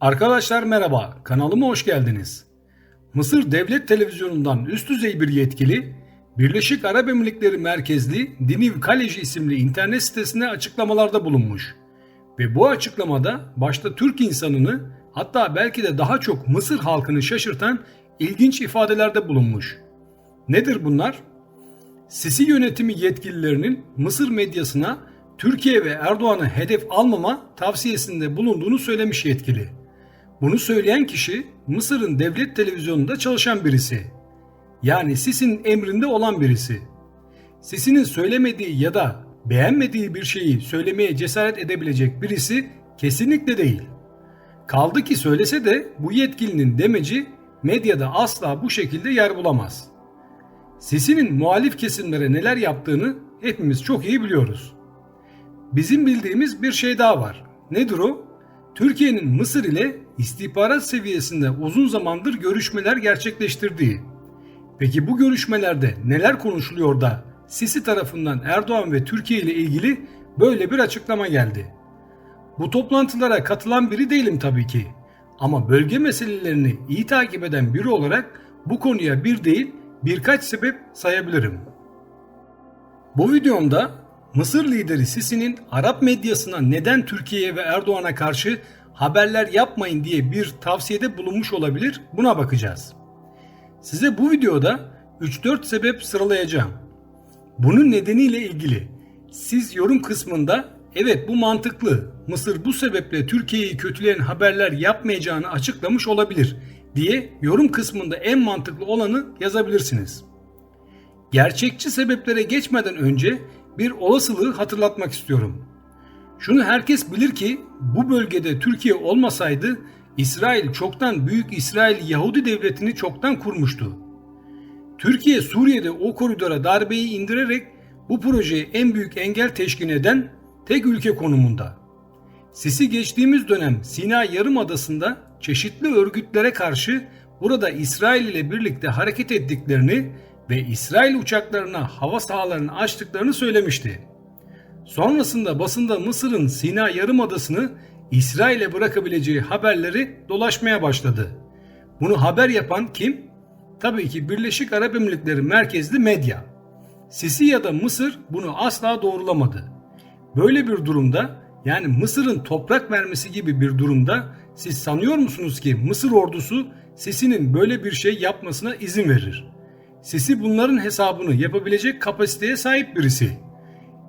Arkadaşlar merhaba, kanalıma hoş geldiniz. Mısır Devlet Televizyonu'ndan üst düzey bir yetkili, Birleşik Arap Emirlikleri merkezli Diniv College isimli internet sitesine açıklamalarda bulunmuş. Ve bu açıklamada başta Türk insanını hatta belki de daha çok Mısır halkını şaşırtan ilginç ifadelerde bulunmuş. Nedir bunlar? Sisi yönetimi yetkililerinin Mısır medyasına Türkiye ve Erdoğan'ı hedef almama tavsiyesinde bulunduğunu söylemiş yetkili. Bunu söyleyen kişi Mısır'ın devlet televizyonunda çalışan birisi. Yani Sisi'nin emrinde olan birisi. Sisi'nin söylemediği ya da beğenmediği bir şeyi söylemeye cesaret edebilecek birisi kesinlikle değil. Kaldı ki söylese de bu yetkilinin demeci medyada asla bu şekilde yer bulamaz. Sisi'nin muhalif kesimlere neler yaptığını hepimiz çok iyi biliyoruz. Bizim bildiğimiz bir şey daha var. Nedir o? Türkiye'nin Mısır ile istihbarat seviyesinde uzun zamandır görüşmeler gerçekleştirdiği. Peki bu görüşmelerde neler konuşuluyor da Sisi tarafından Erdoğan ve Türkiye ile ilgili böyle bir açıklama geldi. Bu toplantılara katılan biri değilim tabii ki. Ama bölge meselelerini iyi takip eden biri olarak bu konuya bir değil birkaç sebep sayabilirim. Bu videomda Mısır lideri Sisi'nin Arap medyasına neden Türkiye'ye ve Erdoğan'a karşı haberler yapmayın diye bir tavsiyede bulunmuş olabilir buna bakacağız. Size bu videoda 3-4 sebep sıralayacağım. Bunun nedeniyle ilgili siz yorum kısmında evet bu mantıklı Mısır bu sebeple Türkiye'yi kötüleyen haberler yapmayacağını açıklamış olabilir diye yorum kısmında en mantıklı olanı yazabilirsiniz. Gerçekçi sebeplere geçmeden önce bir olasılığı hatırlatmak istiyorum. Şunu herkes bilir ki bu bölgede Türkiye olmasaydı İsrail çoktan Büyük İsrail Yahudi Devleti'ni çoktan kurmuştu. Türkiye Suriye'de o koridora darbeyi indirerek bu projeye en büyük engel teşkil eden tek ülke konumunda. Sisi geçtiğimiz dönem Sina Yarımadası'nda çeşitli örgütlere karşı burada İsrail ile birlikte hareket ettiklerini ve İsrail uçaklarına hava sahalarını açtıklarını söylemişti. Sonrasında basında Mısır'ın Sina Yarımadası'nı İsrail'e bırakabileceği haberleri dolaşmaya başladı. Bunu haber yapan kim? Tabii ki Birleşik Arap Emirlikleri merkezli medya. Sisi ya da Mısır bunu asla doğrulamadı. Böyle bir durumda yani Mısır'ın toprak vermesi gibi bir durumda siz sanıyor musunuz ki Mısır ordusu Sisi'nin böyle bir şey yapmasına izin verir? Sisi bunların hesabını yapabilecek kapasiteye sahip birisi.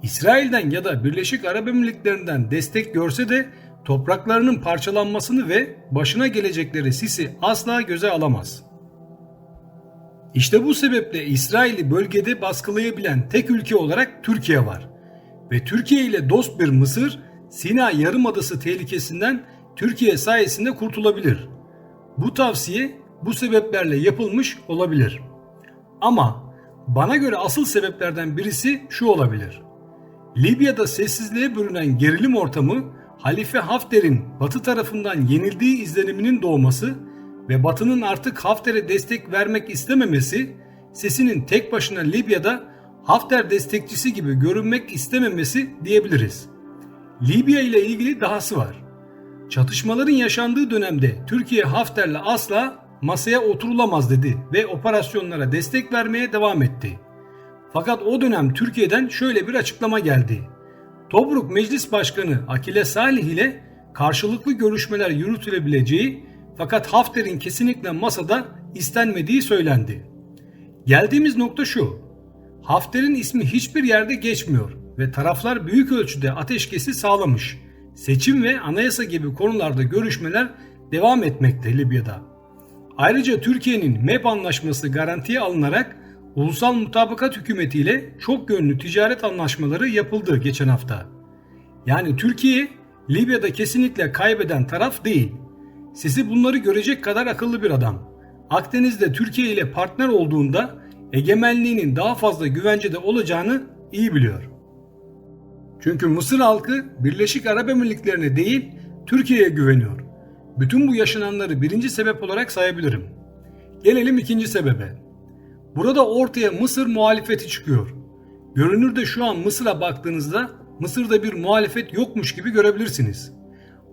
İsrail'den ya da Birleşik Arap Emirlikleri'nden destek görse de topraklarının parçalanmasını ve başına gelecekleri Sisi asla göze alamaz. İşte bu sebeple İsrail'i bölgede baskılayabilen tek ülke olarak Türkiye var. Ve Türkiye ile dost bir Mısır, Sina Yarımadası tehlikesinden Türkiye sayesinde kurtulabilir. Bu tavsiye bu sebeplerle yapılmış olabilir. Ama bana göre asıl sebeplerden birisi şu olabilir. Libya'da sessizliğe bürünen gerilim ortamı Halife Hafter'in Batı tarafından yenildiği izleniminin doğması ve Batı'nın artık Hafter'e destek vermek istememesi, sesinin tek başına Libya'da Hafter destekçisi gibi görünmek istememesi diyebiliriz. Libya ile ilgili dahası var. Çatışmaların yaşandığı dönemde Türkiye Hafter'le asla masaya oturulamaz dedi ve operasyonlara destek vermeye devam etti. Fakat o dönem Türkiye'den şöyle bir açıklama geldi. Tobruk Meclis Başkanı Akile Salih ile karşılıklı görüşmeler yürütülebileceği fakat Hafter'in kesinlikle masada istenmediği söylendi. Geldiğimiz nokta şu. Hafter'in ismi hiçbir yerde geçmiyor ve taraflar büyük ölçüde ateşkesi sağlamış. Seçim ve anayasa gibi konularda görüşmeler devam etmekte Libya'da. Ayrıca Türkiye'nin MEP anlaşması garantiye alınarak ulusal mutabakat hükümetiyle çok yönlü ticaret anlaşmaları yapıldı geçen hafta. Yani Türkiye Libya'da kesinlikle kaybeden taraf değil. Sizi bunları görecek kadar akıllı bir adam. Akdeniz'de Türkiye ile partner olduğunda egemenliğinin daha fazla güvencede olacağını iyi biliyor. Çünkü Mısır halkı Birleşik Arap Emirlikleri'ne değil Türkiye'ye güveniyor. Bütün bu yaşananları birinci sebep olarak sayabilirim. Gelelim ikinci sebebe. Burada ortaya Mısır muhalefeti çıkıyor. Görünürde şu an Mısır'a baktığınızda Mısır'da bir muhalefet yokmuş gibi görebilirsiniz.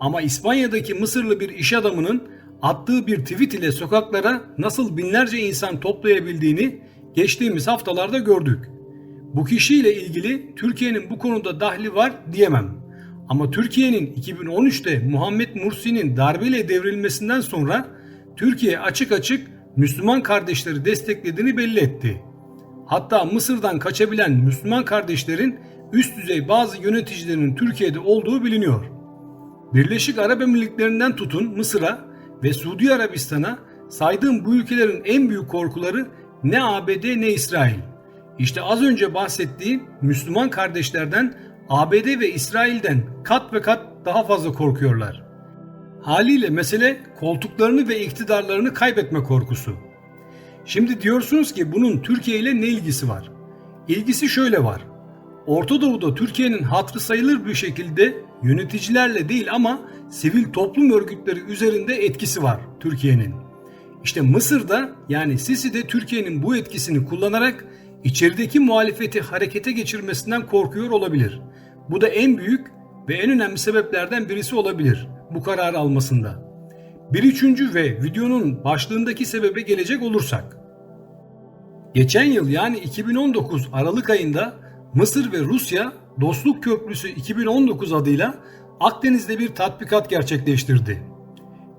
Ama İspanya'daki Mısırlı bir iş adamının attığı bir tweet ile sokaklara nasıl binlerce insan toplayabildiğini geçtiğimiz haftalarda gördük. Bu kişiyle ilgili Türkiye'nin bu konuda dahli var diyemem. Ama Türkiye'nin 2013'te Muhammed Mursi'nin darbeyle devrilmesinden sonra Türkiye açık açık Müslüman kardeşleri desteklediğini belli etti. Hatta Mısır'dan kaçabilen Müslüman kardeşlerin üst düzey bazı yöneticilerinin Türkiye'de olduğu biliniyor. Birleşik Arap Emirlikleri'nden tutun Mısır'a ve Suudi Arabistan'a saydığım bu ülkelerin en büyük korkuları ne ABD ne İsrail. İşte az önce bahsettiğim Müslüman kardeşlerden ABD ve İsrail'den kat ve kat daha fazla korkuyorlar. Haliyle mesele koltuklarını ve iktidarlarını kaybetme korkusu. Şimdi diyorsunuz ki bunun Türkiye ile ne ilgisi var? İlgisi şöyle var. Orta Doğu'da Türkiye'nin hatrı sayılır bir şekilde yöneticilerle değil ama sivil toplum örgütleri üzerinde etkisi var Türkiye'nin. İşte Mısır'da yani Sisi'de Türkiye'nin bu etkisini kullanarak içerideki muhalefeti harekete geçirmesinden korkuyor olabilir. Bu da en büyük ve en önemli sebeplerden birisi olabilir bu kararı almasında. Bir üçüncü ve videonun başlığındaki sebebe gelecek olursak. Geçen yıl yani 2019 Aralık ayında Mısır ve Rusya Dostluk Köprüsü 2019 adıyla Akdeniz'de bir tatbikat gerçekleştirdi.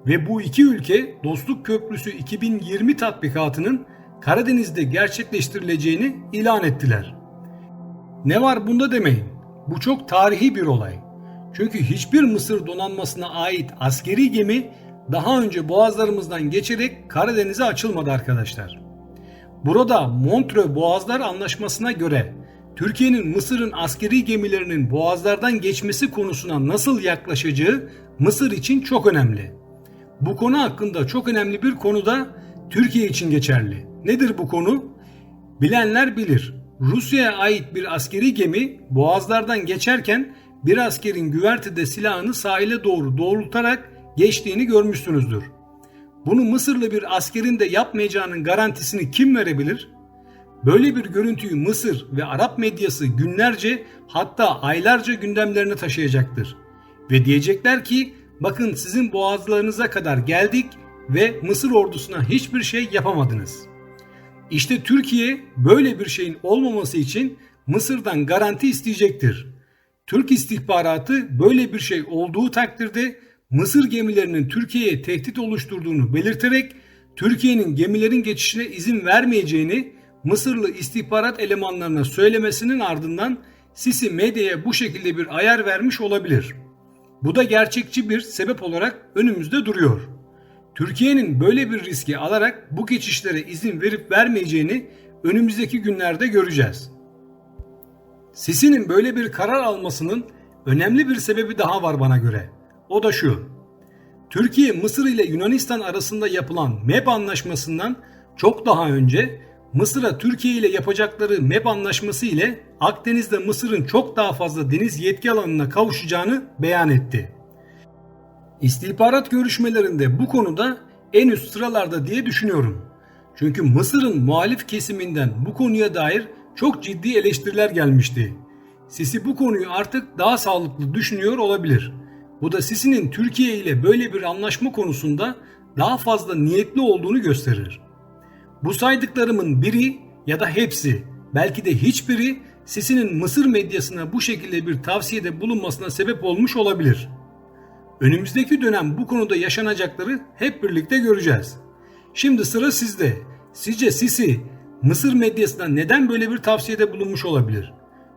Ve bu iki ülke Dostluk Köprüsü 2020 tatbikatının Karadeniz'de gerçekleştirileceğini ilan ettiler. Ne var bunda demeyin. Bu çok tarihi bir olay. Çünkü hiçbir Mısır donanmasına ait askeri gemi daha önce boğazlarımızdan geçerek Karadeniz'e açılmadı arkadaşlar. Burada Montreux Boğazlar Anlaşması'na göre Türkiye'nin Mısır'ın askeri gemilerinin boğazlardan geçmesi konusuna nasıl yaklaşacağı Mısır için çok önemli. Bu konu hakkında çok önemli bir konu da Türkiye için geçerli. Nedir bu konu? Bilenler bilir. Rusya'ya ait bir askeri gemi boğazlardan geçerken bir askerin güvertede silahını sahile doğru doğrultarak geçtiğini görmüşsünüzdür. Bunu Mısırlı bir askerin de yapmayacağının garantisini kim verebilir? Böyle bir görüntüyü Mısır ve Arap medyası günlerce hatta aylarca gündemlerine taşıyacaktır. Ve diyecekler ki bakın sizin boğazlarınıza kadar geldik ve Mısır ordusuna hiçbir şey yapamadınız. İşte Türkiye böyle bir şeyin olmaması için Mısır'dan garanti isteyecektir. Türk istihbaratı böyle bir şey olduğu takdirde Mısır gemilerinin Türkiye'ye tehdit oluşturduğunu belirterek Türkiye'nin gemilerin geçişine izin vermeyeceğini Mısırlı istihbarat elemanlarına söylemesinin ardından Sisi medyaya bu şekilde bir ayar vermiş olabilir. Bu da gerçekçi bir sebep olarak önümüzde duruyor. Türkiye'nin böyle bir riski alarak bu geçişlere izin verip vermeyeceğini önümüzdeki günlerde göreceğiz. Sisi'nin böyle bir karar almasının önemli bir sebebi daha var bana göre. O da şu. Türkiye Mısır ile Yunanistan arasında yapılan MEP anlaşmasından çok daha önce Mısır'a Türkiye ile yapacakları MEP anlaşması ile Akdeniz'de Mısır'ın çok daha fazla deniz yetki alanına kavuşacağını beyan etti. İstihbarat görüşmelerinde bu konuda en üst sıralarda diye düşünüyorum. Çünkü Mısır'ın muhalif kesiminden bu konuya dair çok ciddi eleştiriler gelmişti. Sisi bu konuyu artık daha sağlıklı düşünüyor olabilir. Bu da Sisi'nin Türkiye ile böyle bir anlaşma konusunda daha fazla niyetli olduğunu gösterir. Bu saydıklarımın biri ya da hepsi belki de hiçbiri Sisi'nin Mısır medyasına bu şekilde bir tavsiyede bulunmasına sebep olmuş olabilir. Önümüzdeki dönem bu konuda yaşanacakları hep birlikte göreceğiz. Şimdi sıra sizde. Sizce Sisi Mısır medyasına neden böyle bir tavsiyede bulunmuş olabilir?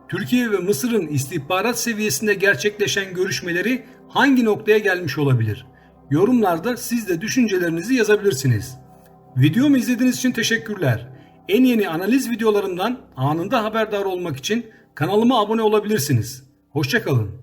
Türkiye ve Mısır'ın istihbarat seviyesinde gerçekleşen görüşmeleri hangi noktaya gelmiş olabilir? Yorumlarda siz de düşüncelerinizi yazabilirsiniz. Videomu izlediğiniz için teşekkürler. En yeni analiz videolarımdan anında haberdar olmak için kanalıma abone olabilirsiniz. Hoşçakalın.